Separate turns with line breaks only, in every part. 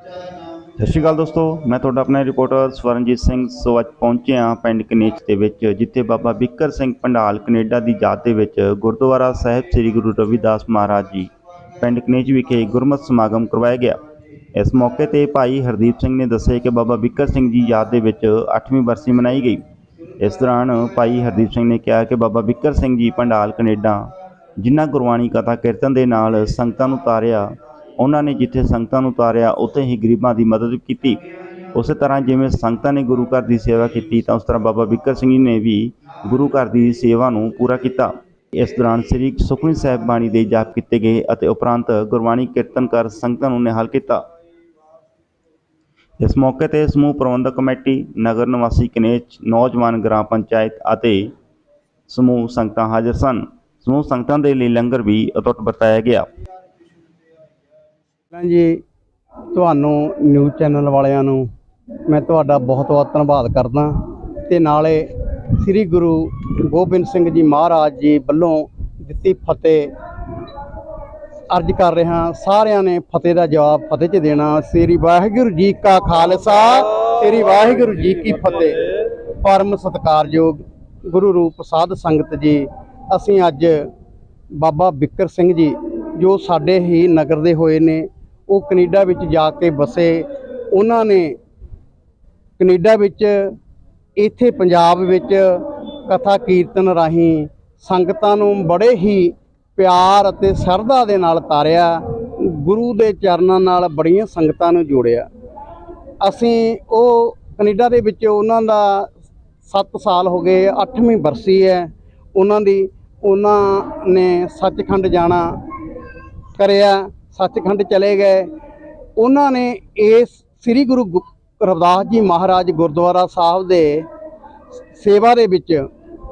ਸਤਿ ਸ਼੍ਰੀ ਅਕਾਲ ਦੋਸਤੋ, ਮੈਂ ਤੁਹਾਡਾ ਆਪਣਾ ਰਿਪੋਰਟਰ ਸਵਰਨਜੀਤ ਸਿੰਘ ਸੋ ਅੱਜ ਪਹੁੰਚੇ ਹਾਂ ਪਿੰਡ ਕਨੇਚ ਦੇ ਵਿੱਚ, ਜਿੱਥੇ ਬਾਬਾ ਬਿੱਕਰ ਸਿੰਘ ਪੰਡਾਲ ਕੈਨੇਡਾ ਦੀ ਯਾਦ ਦੇ ਵਿੱਚ ਗੁਰਦੁਆਰਾ ਸਾਹਿਬ ਸ੍ਰੀ ਗੁਰੂ ਰਵਿਦਾਸ ਮਹਾਰਾਜ ਜੀ ਪਿੰਡ ਕਨੇਚ ਵਿਖੇ ਗੁਰਮਤਿ ਸਮਾਗਮ ਕਰਵਾਇਆ ਗਿਆ। ਇਸ ਮੌਕੇ ਤੇ ਭਾਈ ਹਰਦੀਪ ਸਿੰਘ ਨੇ ਦੱਸਿਆ ਕਿ ਬਾਬਾ ਬਿੱਕਰ ਸਿੰਘ ਜੀ ਯਾਦ ਦੇ ਵਿੱਚ 8ਵੀਂ ਬਰਸੀ ਮਨਾਈ ਗਈ। ਇਸ ਦੌਰਾਨ ਭਾਈ ਹਰਦੀਪ ਸਿੰਘ ਨੇ ਕਿਹਾ ਕਿ ਬਾਬਾ ਬਿੱਕਰ ਸਿੰਘ ਜੀ ਪੰਡਾਲ ਕੈਨੇਡਾ, ਜਿਨ੍ਹਾਂ ਗੁਰਬਾਣੀ ਕਥਾ ਕੀਰਤਨ ਦੇ ਨਾਲ ਸੰਗਤਾਂ ਨੂੰ ਤਾਰਿਆ ਉਹਨਾਂ ਨੇ ਜਿੱਥੇ ਸੰਗਤਾਂ ਨੂੰ ਉਤਾਰਿਆ, ਉੱਥੇ ਹੀ ਗਰੀਬਾਂ ਦੀ ਮਦਦ ਕੀਤੀ। ਉਸੇ ਤਰ੍ਹਾਂ ਜਿਵੇਂ ਸੰਗਤਾਂ ਨੇ ਗੁਰੂ ਘਰ ਦੀ ਸੇਵਾ ਕੀਤੀ, ਤਾਂ ਉਸ ਤਰ੍ਹਾਂ ਬਾਬਾ ਬਿੱਕਰ ਸਿੰਘ ਜੀ ਨੇ ਵੀ ਗੁਰੂ ਘਰ ਦੀ ਸੇਵਾ ਨੂੰ ਪੂਰਾ ਕੀਤਾ। ਇਸ ਦੌਰਾਨ ਸ੍ਰੀ ਸੁਖਮਨੀ ਸਾਹਿਬ ਬਾਣੀ ਦੇ ਜਾਪ ਕੀਤੇ ਗਏ ਅਤੇ ਉਪਰੰਤ ਗੁਰਬਾਣੀ ਕੀਰਤਨ ਕਰ ਸੰਗਤਾਂ ਨੂੰ ਨਿਹਾਲ ਕੀਤਾ। ਇਸ ਮੌਕੇ ਤੇ ਸਮੂਹ ਪ੍ਰਬੰਧਕ ਕਮੇਟੀ, ਨਗਰ ਨਿਵਾਸੀ ਕਨੇਚ ਨੌਜਵਾਨ ਗ੍ਰਾਮ ਪੰਚਾਇਤ ਅਤੇ ਸਮੂਹ ਸੰਗਤਾਂ ਹਾਜ਼ਰ ਸਨ। ਸਮੂਹ ਸੰਗਤਾਂ ਦੇ ਲਈ ਲੰਗਰ ਵੀ ਅਟੁੱਟ ਵਰਤਾਇਆ ਗਿਆ।
ਪਹਿਲਾਂ ਜੀ, ਤੁਹਾਨੂੰ ਨਿਊਜ਼ ਚੈਨਲ ਵਾਲਿਆਂ ਨੂੰ ਮੈਂ ਤੁਹਾਡਾ ਬਹੁਤ ਬਹੁਤ ਧੰਨਵਾਦ ਕਰਦਾ। ਤੇ ਨਾਲੇ ਸ੍ਰੀ ਗੁਰੂ ਗੋਬਿੰਦ ਸਿੰਘ ਜੀ ਮਹਾਰਾਜ ਜੀ ਵੱਲੋਂ ਦਿੱਤੀ ਫਤਿਹ ਅਰਜ ਕਰ ਰਿਹਾ ਸਾਰਿਆਂ ਨੇ ਫਤਿਹ ਦਾ ਜਵਾਬ ਫਤਿਹ 'ਚ ਦੇਣਾ। ਸ੍ਰੀ ਵਾਹਿਗੁਰੂ ਜੀ ਕਾ ਖਾਲਸਾ, ਸ੍ਰੀ ਵਾਹਿਗੁਰੂ ਜੀ ਕੀ ਫਤਿਹ। ਪਰਮ ਸਤਿਕਾਰਯੋਗ ਗੁਰੂ ਰੂਪ ਸਾਧ ਸੰਗਤ ਜੀ, ਅਸੀਂ ਅੱਜ ਬਾਬਾ ਬਿੱਕਰ ਸਿੰਘ ਜੀ, ਜੋ ਸਾਡੇ ਹੀ ਨਗਰ ਦੇ ਹੋਏ ਨੇ ਉਹ ਕੈਨੇਡਾ ਵਿੱਚ ਜਾ ਕੇ ਵਸੇ। ਉਹਨਾਂ ਨੇ ਕੈਨੇਡਾ ਵਿੱਚ, ਇੱਥੇ ਪੰਜਾਬ ਵਿੱਚ ਕਥਾ ਕੀਰਤਨ ਰਾਹੀਂ ਸੰਗਤਾਂ ਨੂੰ ਬੜੇ ਹੀ ਪਿਆਰ ਅਤੇ ਸ਼ਰਧਾ ਦੇ ਨਾਲ ਤਾਰਿਆ, ਗੁਰੂ ਦੇ ਚਰਨਾਂ ਨਾਲ ਬੜੀਆਂ ਸੰਗਤਾਂ ਨੂੰ ਜੋੜਿਆ। ਅਸੀਂ ਉਹ ਕੈਨੇਡਾ ਦੇ ਵਿੱਚ ਉਹਨਾਂ ਦਾ 7 ਸਾਲ ਹੋ ਗਏ 8ਵੀਂ ਬਰਸੀ ਹੈ। ਉਹਨਾਂ ਦੀ, ਉਹਨਾਂ ਨੇ ਸੱਚਖੰਡ ਜਾਣਾ ਕਰਿਆ। ਸੱਚਖੰਡ ਚਲੇ ਗਏ। ਉਹਨਾਂ ਨੇ ਇਸ ਸ੍ਰੀ ਗੁਰੂ ਗੁ- ਰਵਿਦਾਸ ਜੀ ਮਹਾਰਾਜ ਗੁਰਦੁਆਰਾ ਸਾਹਿਬ ਦੇ ਸੇਵਾ ਦੇ ਵਿੱਚ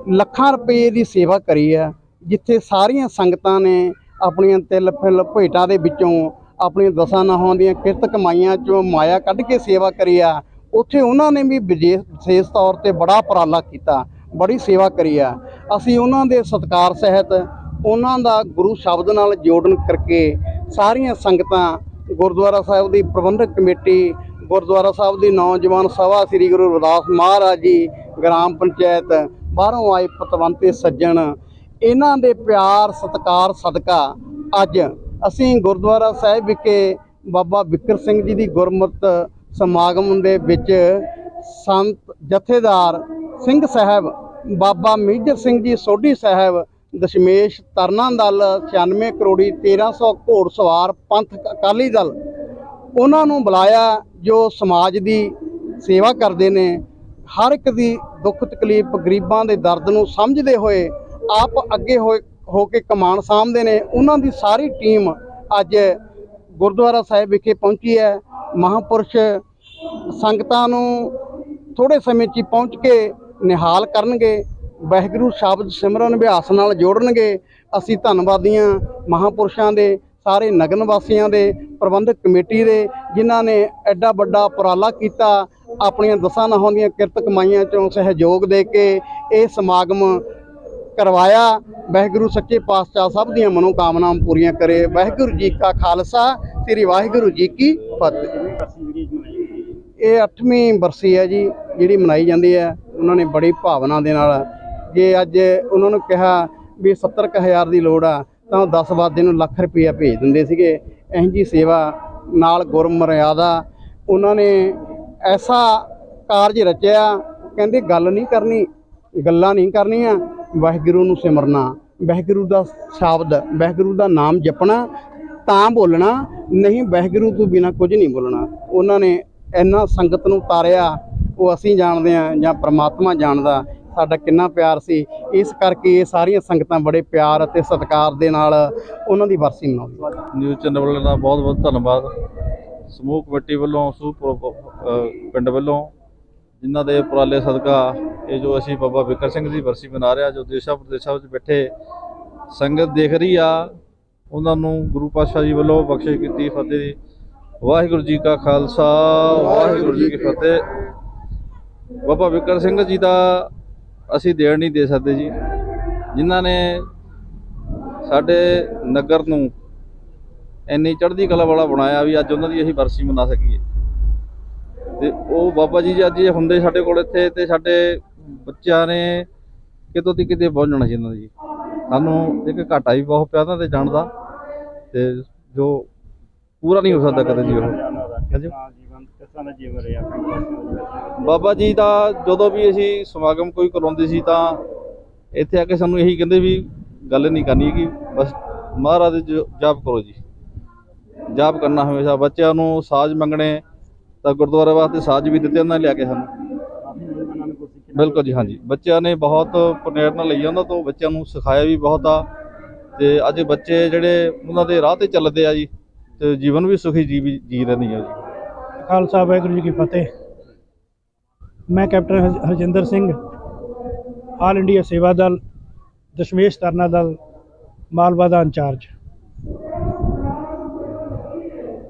ਲੱਖਾਂ ਰੁਪਏ ਦੀ ਸੇਵਾ ਕਰੀ ਹੈ, ਜਿੱਥੇ ਸਾਰੀਆਂ ਸੰਗਤਾਂ ਨੇ ਆਪਣੀਆਂ ਤਿਲ ਫਿਲ ਭੇਟਾਂ ਦੇ ਵਿੱਚੋਂ ਆਪਣੀਆਂ ਦਸਾਂ ਨਾਹਾਂ ਦੀਆਂ ਕਿਰਤ ਕਮਾਈਆਂ ਚੋਂ ਮਾਇਆ ਕੱਢ ਕੇ ਸੇਵਾ ਕਰੀ ਆ ਉੱਥੇ ਉਹਨਾਂ ਨੇ ਵੀ ਵਿਜੇ- ਵਿਸ਼ੇਸ਼ ਤੌਰ ਤੇ ਬੜਾ ਉਪਰਾਲਾ ਕੀਤਾ, ਬੜੀ ਸੇਵਾ ਕਰੀ ਆ ਅਸੀਂ ਉਹਨਾਂ ਦੇ ਸਤਕਾਰ ਸਹਿਤ ਉਹਨਾਂ ਦਾ ਗੁਰੂ ਸ਼ਬਦ ਨਾਲ ਜੋੜਨ ਕਰਕੇ ਸਾਰੀਆਂ ਸੰਗਤਾਂ ਗੁਰਦੁਆਰਾ ਸਾਹਿਬ ਦੀ ਪ੍ਰਬੰਧਕ ਕਮੇਟੀ, ਗੁਰਦੁਆਰਾ ਸਾਹਿਬ ਦੀ ਨੌਜਵਾਨ ਸਭਾ ਸ੍ਰੀ ਗੁਰੂ ਰਵਿਦਾਸ ਮਹਾਰਾਜ ਜੀ, ਗ੍ਰਾਮ ਪੰਚਾਇਤ, ਬਾਹਰੋਂ ਆਏ ਪਤਵੰਤੇ ਸੱਜਣ, ਇਹਨਾਂ ਦੇ ਪਿਆਰ, ਸਤਕਾਰ, ਸਦਕਾ ਅੱਜ ਅਸੀਂ ਗੁਰਦੁਆਰਾ ਸਾਹਿਬ ਵਿਖੇ ਬਾਬਾ ਬਿੱਕਰ ਸਿੰਘ ਜੀ ਦੀ ਗੁਰਮਤ ਸਮਾਗਮ ਦੇ ਵਿੱਚ ਸੰਤ ਜਥੇਦਾਰ ਸਿੰਘ ਸਾਹਿਬ, ਬਾਬਾ ਮੇਜਰ ਸਿੰਘ ਜੀ ਸੋਢੀ ਸਾਹਿਬ ਦਸ਼ਮੇਸ਼ ਤਰਨਾ ਦਲ 96 ਕਰੋੜੀ 1300 ਘੋੜਸਵਾਰ ਪੰਥ ਅਕਾਲੀ ਦਲ, ਉਹਨਾਂ ਨੂੰ ਬੁਲਾਇਆ ਜੋ ਸਮਾਜ ਦੀ ਸੇਵਾ ਕਰਦੇ ਨੇ। ਹਰ ਇੱਕ ਦੀ ਦੁੱਖ ਤਕਲੀਫ ਗਰੀਬਾਂ ਦੇ ਦਰਦ ਨੂੰ ਸਮਝਦੇ ਹੋਏ ਆਪ ਅੱਗੇ ਹੋਏ ਹੋ ਕੇ ਕਮਾਨ ਸਾਂਭਦੇ ਨੇ। ਉਹਨਾਂ ਦੀ ਸਾਰੀ ਟੀਮ ਅੱਜ ਗੁਰਦੁਆਰਾ ਸਾਹਿਬ ਵਿਖੇ ਪਹੁੰਚੀ ਹੈ। ਮਹਾਪੁਰਸ਼ ਸੰਗਤਾਂ ਨੂੰ ਥੋੜੇ ਸਮੇਂ 'ਚ ਹੀ ਪਹੁੰਚ ਕੇ ਨਿਹਾਲ ਕਰਨਗੇ। ਵਾਹਿਗੁਰੂ ਸ਼ਬਦ ਸਿਮਰਨ ਅਭਿਆਸ ਨਾਲ ਜੋੜਨਗੇ। ਅਸੀਂ ਧੰਨਵਾਦੀਆਂ ਮਹਾਪੁਰਸ਼ਾਂ ਦੇ, ਸਾਰੇ ਨਗਨ ਵਾਸੀਆਂ ਦੇ, ਪ੍ਰਬੰਧਕ ਕਮੇਟੀ ਦੇ, ਜਿਨ੍ਹਾਂ ਨੇ ਐਡਾ ਵੱਡਾ ਉਪਰਾਲਾ ਕੀਤਾ, ਆਪਣੀਆਂ ਦਸਾਂ ਨਾਹਾਂ ਦੀਆਂ ਕਿਰਤ ਕਮਾਈਆਂ ਚੋਂ ਸਹਿਯੋਗ ਦੇ ਕੇ ਇਹ ਸਮਾਗਮ ਕਰਵਾਇਆ। ਵਾਹਿਗੁਰੂ ਸੱਚੇ ਪਾਤਸ਼ਾਹ ਸਭ ਦੀਆਂ ਮਨੋਕਾਮਨਾਵਾਂ ਪੂਰੀਆਂ ਕਰੇ। ਵਾਹਿਗੁਰੂ ਜੀ ਕਾ ਖਾਲਸਾ, ਸ੍ਰੀ ਵਾਹਿਗੁਰੂ ਜੀ ਕੀ ਫਤਿਹ। ਇਹ 8ਵੀਂ ਬਰਸੀ ਹੈ ਜੀ, ਜਿਹੜੀ ਮਨਾਈ ਜਾਂਦੀ ਹੈ। ਉਹਨਾਂ ਨੇ ਬੜੀ ਭਾਵਨਾ ਦੇ ਨਾਲ ਜੇ ਅੱਜ ਉਹਨਾਂ ਨੂੰ ਕਿਹਾ ਵੀ 70000 ਦੀ ਲੋੜ ਆ, ਤਾਂ 10 ਵਾਦੇ ਨੂੰ ਲੱਖ ਰੁਪਈਆ ਭੇਜ ਦਿੰਦੇ ਸੀਗੇ। ਇਹੋ ਜੀ ਸੇਵਾ ਨਾਲ ਗੁਰਮਰਿਆਦਾ, ਉਹਨਾਂ ਨੇ ਐਸਾ ਕਾਰਜ ਰਚਿਆ, ਕਹਿੰਦੇ ਗੱਲ ਨਹੀਂ ਕਰਨੀ, ਗੱਲਾਂ ਨਹੀਂ ਕਰਨੀਆਂ, ਵਾਹਿਗੁਰੂ ਨੂੰ ਸਿਮਰਨਾ। ਵਾਹਿਗੁਰੂ ਦਾ ਸ਼ਬਦ, ਵਾਹਿਗੁਰੂ ਦਾ ਨਾਮ ਜਪਣਾ, ਤਾਂ ਬੋਲਣਾ, ਨਹੀਂ ਵਾਹਿਗੁਰੂ ਤੋਂ ਬਿਨਾ ਕੁਝ ਨਹੀਂ ਬੋਲਣਾ। ਉਹਨਾਂ ਨੇ ਇੰਨਾ ਸੰਗਤ ਨੂੰ ਤਾਰਿਆ, ਉਹ ਅਸੀਂ ਜਾਣਦੇ ਹਾਂ ਜਾਂ ਪ੍ਰਮਾਤਮਾ ਜਾਣਦਾ। ਸਾਡਾ ਕਿੰਨਾ ਪਿਆਰ ਸੀ। ਇਸ ਕਰਕੇ ਇਹ ਸਾਰੀਆਂ ਸੰਗਤਾਂ ਬੜੇ ਪਿਆਰ ਅਤੇ ਸਤਿਕਾਰ ਦੇ ਨਾਲ ਉਹਨਾਂ ਦੀ ਵਰਸੀ ਮਨਾਉਂਦੀ
ਨਿਊਜ਼ ਚੈਨਲ ਵਾਲਿਆਂ ਦਾ ਬਹੁਤ ਬਹੁਤ ਧੰਨਵਾਦ। ਸਮੂਹ ਕਮੇਟੀ ਵੱਲੋਂ ਸੂਹ ਪਿੰਡ ਵੱਲੋਂ, ਜਿਨ੍ਹਾਂ ਦੇ ਉਪਰਾਲੇ ਸਦਕਾ ਇਹ ਜੋ ਅਸੀਂ ਬਾਬਾ ਬਿਕਰ ਸਿੰਘ ਦੀ ਵਰਸੀ ਮਨਾ ਰਿਹਾ ਜੋ ਦੇਸ਼ਾਂ ਪ੍ਰਦੇਸ਼ਾਂ ਵਿੱਚ ਬੈਠੇ ਸੰਗਤ ਦੇਖ ਰਹੀ ਆ, ਉਹਨਾਂ ਨੂੰ ਗੁਰੂ ਪਾਤਸ਼ਾਹ ਜੀ ਵੱਲੋਂ ਬਖਸ਼ਿਸ਼ ਕੀਤੀ ਫਤਿਹ ਦੀ। ਵਾਹਿਗੁਰੂ ਜੀ ਕਾ ਖਾਲਸਾ, ਵਾਹਿਗੁਰੂ ਜੀ ਕੀ ਫਤਿਹ। ਬਾਬਾ ਬਿਕਰ ਸਿੰਘ ਜੀ ਦਾ ਅਸੀਂ ਦੇਣ ਨਹੀਂ ਦੇ ਸਕਦੇ ਜੀ। ਜਿਨ੍ਹਾਂ ਨੇ ਸਾਡੇ ਨਗਰ ਨੂੰ ਇੰਨੀ ਚੜ੍ਹਦੀ ਕਲਾ ਵਾਲਾ ਬਣਾਇਆ ਵੀ ਅੱਜ ਉਹਨਾਂ ਦੀ ਅਸੀਂ ਬਰਸੀ ਮਨਾ ਸਕੀਏ। ਤੇ ਉਹ ਬਾਬਾ ਜੀ ਜੇ ਅੱਜ ਇਹ ਹੁੰਦੇ ਸਾਡੇ ਕੋਲ ਇੱਥੇ ਤੇ ਸਾਡੇ ਬੱਚਿਆਂ ਨੇ ਕਿਤੋਂ ਦੀ ਕਿਤੇ ਪਹੁੰਚਣਾ ਸੀ ਇਹਨਾਂ ਦੀ। ਸਾਨੂੰ ਇੱਕ ਘਾਟਾ ਵੀ ਬਹੁਤ ਪਿਆ ਉਹਨਾਂ ਤੇ ਜਾਣ ਦਾ ਤੇ ਜੋ ਪੂਰਾ ਨਹੀਂ ਹੋ ਸਕਦਾ ਕਦੇ ਜੀ ਉਹ। ਹਾਂਜੀ।
ਤਰ੍ਹਾਂ ਦਾ ਜੀਵਨ ਰਿਹਾ
ਬਾਬਾ ਜੀ ਦਾ ਜਦੋਂ ਵੀ ਅਸੀਂ ਸਮਾਗਮ ਕੋਈ ਕਰਾਉਂਦੇ ਸੀ ਤਾਂ ਇੱਥੇ ਆ ਕੇ ਸਾਨੂੰ ਇਹੀ ਕਹਿੰਦੇ ਵੀ ਗੱਲ ਨਹੀਂ ਕਰਨੀ ਕਿ ਬਸ ਮਹਾਰਾਜ ਦੇ ਜਾਪ ਕਰੋ ਜੀ। ਜਾਪ ਕਰਨਾ ਹਮੇਸ਼ਾ ਬੱਚਿਆਂ ਨੂੰ ਸਾਜ਼ ਮੰਗਣੇ ਤਾਂ ਗੁਰਦੁਆਰੇ ਵਾਸਤੇ ਸਾਜ਼ ਵੀ ਦਿੱਤੇ ਉਹਨਾਂ ਲਿਆ ਕੇ ਸਾਨੂੰ। ਬਿਲਕੁਲ ਜੀ ਹਾਂਜੀ। ਬੱਚਿਆਂ ਨੇ ਬਹੁਤ ਪ੍ਰੇਰਨਾ ਲਈ ਉਹਨਾਂ ਤੋਂ ਬੱਚਿਆਂ ਨੂੰ ਸਿਖਾਇਆ ਵੀ ਬਹੁਤ ਆ। ਤੇ ਅੱਜ ਬੱਚੇ ਜਿਹੜੇ ਉਹਨਾਂ ਦੇ ਰਾਹ ਤੇ ਚੱਲਦੇ ਆ ਜੀ ਤੇ ਜੀਵਨ ਵੀ ਸੁਖੀ ਜੀ ਜੀ ਰਹੇ ਨੇ ਜੀ।
ਖਾਲਸਾ ਵਾਹਿਗੁਰੂ ਜੀ ਕੀ ਫਤਿਹ। ਮੈਂ ਕੈਪਟਨ ਹਰ- ਹਰਜਿੰਦਰ ਸਿੰਘ, ਆਲ ਇੰਡੀਆ ਸੇਵਾ ਦਲ, ਦਸ਼ਮੇਸ਼ ਤਰਨਾ ਦਲ, ਮਾਲਵਾ ਦਾ ਇੰਚਾਰਜ।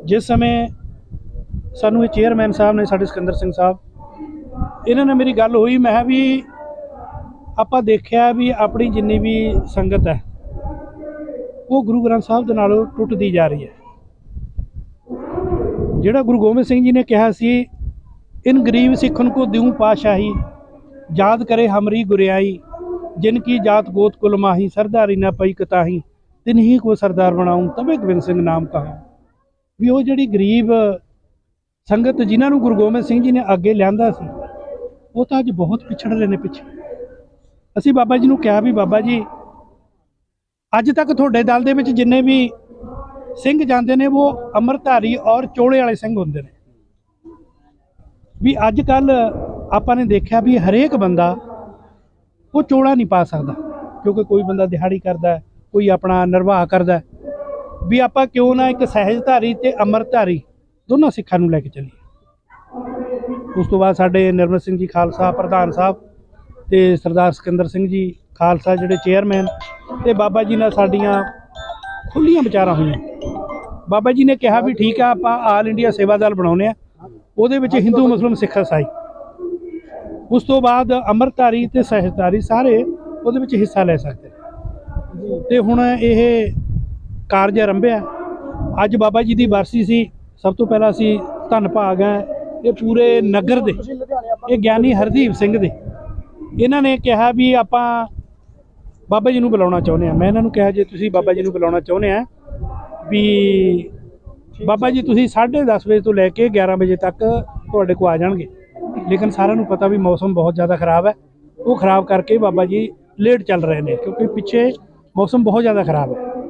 ਜਿਸ ਸਮੇਂ ਸਾਨੂੰ ਇਹ ਚੇਅਰਮੈਨ ਸਾਹਿਬ ਨੇ ਸਾਡੇ ਸਿਕੰਦਰ ਸਿੰਘ ਸਾਹਿਬ, ਇਹਨਾਂ ਨੇ ਮੇਰੀ ਗੱਲ ਹੋਈ, ਮੈਂ ਕਿਹਾ ਵੀ ਆਪਾਂ ਦੇਖਿਆ ਵੀ ਆਪਣੀ ਜਿੰਨੀ ਵੀ ਸੰਗਤ ਹੈ, ਉਹ ਗੁਰੂ ਗ੍ਰੰਥ ਸਾਹਿਬ ਦੇ ਨਾਲੋਂ ਟੁੱਟਦੀ ਜਾ ਰਹੀ ਹੈ। ਜਿਹੜਾ ਗੁਰੂ ਗੋਬਿੰਦ ਸਿੰਘ ਜੀ ਨੇ ਕਿਹਾ ਸੀ, ਇਨ ਗਰੀਬ ਸਿੱਖਨ ਕੋ ਦਿਉ ਪਾਸ਼ਾਹੀ, ਯਾਦ ਕਰੇ ਹਮਰੀ ਗੁਰਿਆਈ, ਜਿਨ ਕੀ ਜਾਤ ਗੋਤ ਕੁਲ ਮਾਹੀ, ਸਰਦਾਰੀ ਨਾ ਪਈ ਕਤਾਹੀ, ਤਿਨਹੀ ਕੋ ਸਰਦਾਰ ਬਣਾਉਂ, ਤਬੇ ਗੋਬਿੰਦ ਸਿੰਘ ਨਾਮ ਕਹਾ ਵੀ ਉਹ ਜਿਹੜੀ ਗਰੀਬ ਸੰਗਤ ਜਿਨ੍ਹਾਂ ਨੂੰ ਗੁਰੂ ਗੋਬਿੰਦ ਸਿੰਘ ਜੀ ਨੇ ਅੱਗੇ ਲਿਆਂਦਾ ਸੀ, ਉਹ ਤਾਂ ਅੱਜ ਬਹੁਤ ਪਿਛੜ ਰਹੇ ਨੇ ਪਿੱਛੇ। ਅਸੀਂ ਬਾਬਾ ਜੀ ਨੂੰ ਕਿਹਾ ਵੀ, ਬਾਬਾ ਜੀ, ਅੱਜ ਤੱਕ ਤੁਹਾਡੇ ਦਲ ਦੇ ਵਿੱਚ ਜਿੰਨੇ ਵੀ ਸਿੰਘ ਜਾਂਦੇ ਨੇ, ਉਹ ਅੰਮ੍ਰਿਤਧਾਰੀ ਔਰ ਚੋਲੇ ਵਾਲੇ ਸਿੰਘ ਹੁੰਦੇ ਨੇ। ਵੀ ਅੱਜ ਕੱਲ ਆਪਾਂ ਨੇ ਦੇਖਿਆ ਵੀ ਹਰੇਕ ਬੰਦਾ ਉਹ ਚੋਲਾ ਨਹੀਂ ਪਾ ਸਕਦਾ, ਕਿਉਂਕਿ ਕੋਈ ਬੰਦਾ ਦਿਹਾੜੀ ਕਰਦਾ ਕੋਈ ਆਪਣਾ ਨਿਰਵਾਹ ਕਰਦਾ ਵੀ ਆਪਾਂ ਕਿਉਂ ਨਾ ਇੱਕ ਸਹਿਜਧਾਰੀ ਤੇ ਅੰਮ੍ਰਿਤਧਾਰੀ ਦੋਨਾਂ ਸਿੱਖਾਂ ਨੂੰ ਲੈ ਕੇ ਚੱਲੀਏ। ਉਸ ਤੋਂ ਬਾਅਦ ਸਾਡੇ ਨਿਰਮਲ ਸਿੰਘ ਜੀ ਖਾਲਸਾ ਪ੍ਰਧਾਨ ਸਾਹਿਬ ਤੇ ਸਰਦਾਰ ਸਿਕੰਦਰ ਸਿੰਘ ਜੀ ਖਾਲਸਾ ਜਿਹੜੇ ਚੇਅਰਮੈਨ ਤੇ ਬਾਬਾ ਜੀ ਨਾਲ ਸਾਡੀਆਂ ਖੁੱਲੀਆਂ ਵਿਚਾਰਾਂ ਹੋਈਆਂ। ਬਾਬਾ ਜੀ ਨੇ ਕਿਹਾ ਵੀ ਠੀਕ ਆ, ਆਪਾਂ ਆਲ ਇੰਡੀਆ ਸੇਵਾ ਦਲ ਬਣਾਉਨੇ ਆ। ਉਹਦੇ ਵਿੱਚ ਹਿੰਦੂ ਮੁਸਲਮਾਨ ਸਿੱਖ ਇਸਾਈ ਉਸ ਤੋਂ ਬਾਅਦ ਅੰਮ੍ਰਿਤਧਾਰੀ ਤੇ ਸਹਿਜਧਾਰੀ ਸਾਰੇ ਉਹਦੇ ਵਿੱਚ ਹਿੱਸਾ ਲੈ ਸਕਦੇ। ਨੇ। ਤੇ ਹੁਣ ਇਹ ਕਾਰਜ ਆਰੰਭਿਆ। ਅੱਜ ਬਾਬਾ ਜੀ ਦੀ ਬਰਸੀ ਸੀ। ਸਭ ਤੋਂ ਪਹਿਲਾਂ ਅਸੀਂ ਧੰਨ ਭਾਗ ਹੈ ਇਹ ਪੂਰੇ ਨਗਰ ਦੇ। ਇਹ ਗਿਆਨੀ ਹਰਦੀਪ ਸਿੰਘ ਦੇ। ਇਹਨਾਂ ਨੇ ਕਿਹਾ ਵੀ ਆਪਾਂ ਬਾਬਾ ਜੀ ਨੂੰ ਬੁਲਾਉਣਾ ਚਾਹੁੰਦੇ ਆ ਮੈਂ ਇਹਨਾਂ ਨੂੰ ਕਿਹਾ, ਜੇ ਤੁਸੀਂ ਬਾਬਾ ਜੀ ਨੂੰ ਬੁਲਾਉਣਾ ਚਾਹੁੰਦੇ ਆ ਵੀ ਬਾਬਾ ਜੀ, ਤੁਸੀਂ 10:30 ਵਜੇ ਤੋਂ ਲੈ ਕੇ 11 ਵਜੇ ਤੱਕ ਤੁਹਾਡੇ ਕੋਲ ਆ ਜਾਣਗੇ। ਲੇਕਿਨ ਸਾਰਿਆਂ ਨੂੰ ਪਤਾ ਵੀ ਮੌਸਮ ਬਹੁਤ ਜ਼ਿਆਦਾ ਖਰਾਬ ਹੈ। ਉਹ ਖਰਾਬ ਕਰਕੇ ਬਾਬਾ ਜੀ ਲੇਟ ਚੱਲ ਰਹੇ ਨੇ, ਕਿਉਂਕਿ ਪਿੱਛੇ ਮੌਸਮ ਬਹੁਤ ਜ਼ਿਆਦਾ ਖਰਾਬ ਹੈ।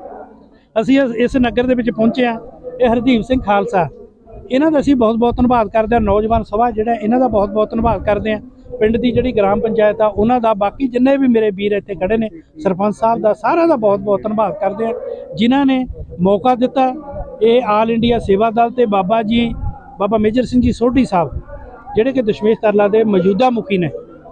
ਅਸੀਂ ਇਸ- ਇਸ ਨਗਰ ਦੇ ਵਿੱਚ ਪਹੁੰਚੇ ਆ ਇਹ ਹਰਦੀਪ ਸਿੰਘ ਖਾਲਸਾ। ਇਹਨਾਂ ਦਾ ਅਸੀਂ ਬਹੁਤ ਬਹੁਤ ਧੰਨਵਾਦ ਕਰਦੇ ਹਾਂ। ਨੌਜਵਾਨ ਸਭਾ ਜਿਹੜਾ, ਇਹਨਾਂ ਦਾ ਬਹੁਤ ਬਹੁਤ ਧੰਨਵਾਦ ਕਰਦੇ ਹਾਂ। ਪਿੰਡ ਦੀ ਜਿਹੜੀ ਗ੍ਰਾਮ ਪੰਚਾਇਤ ਆ, ਉਹਨਾਂ ਦਾ ਬਾਕੀ ਜਿੰਨੇ ਵੀ ਮੇਰੇ ਵੀਰ ਇੱਥੇ ਖੜੇ ਨੇ, ਸਰਪੰਚ ਸਾਹਿਬ ਦਾ ਸਾਰਿਆਂ ਦਾ ਬਹੁਤ ਬਹੁਤ ਧੰਨਵਾਦ ਕਰਦੇ ਹਾਂ ਜਿਨ੍ਹਾਂ ਨੇ ਮੌਕਾ ਦਿੱਤਾ। ਇਹ ਆਲ ਇੰਡੀਆ ਸੇਵਾ ਦਲ ਤੇ ਬਾਬਾ ਜੀ, ਬਾਬਾ ਮੇਜਰ ਸਿੰਘ ਜੀ ਸੋਢੀ ਸਾਹਿਬ, ਜਿਹੜੇ ਕਿ ਦਸ਼ਮੇਸ਼ ਤਰਲਾ ਦੇ ਮੌਜੂਦਾ ਮੁਖੀ ਨੇ,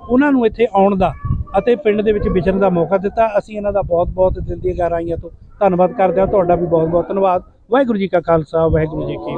ਉਹਨਾਂ ਨੂੰ ਇੱਥੇ ਆਉਣ ਦਾ ਅਤੇ ਪਿੰਡ ਦੇ ਵਿੱਚ ਵਿਚਰਨ ਦਾ ਮੌਕਾ ਦਿੱਤਾ। ਅਸੀਂ ਇਹਨਾਂ ਦਾ ਬਹੁਤ ਬਹੁਤ ਦਿਲ ਦੀਆਂ ਗਹਿਰਾਈਆਂ ਤੋਂ ਧੰਨਵਾਦ ਕਰਦੇ ਹਾਂ। ਤੁਹਾਡਾ ਵੀ ਬਹੁਤ ਬਹੁਤ ਧੰਨਵਾਦ। ਵਾਹਿਗੁਰੂ ਜੀ ਕਾ ਖਾਲਸਾ, ਵਾਹਿਗੁਰੂ ਜੀ ਕੀ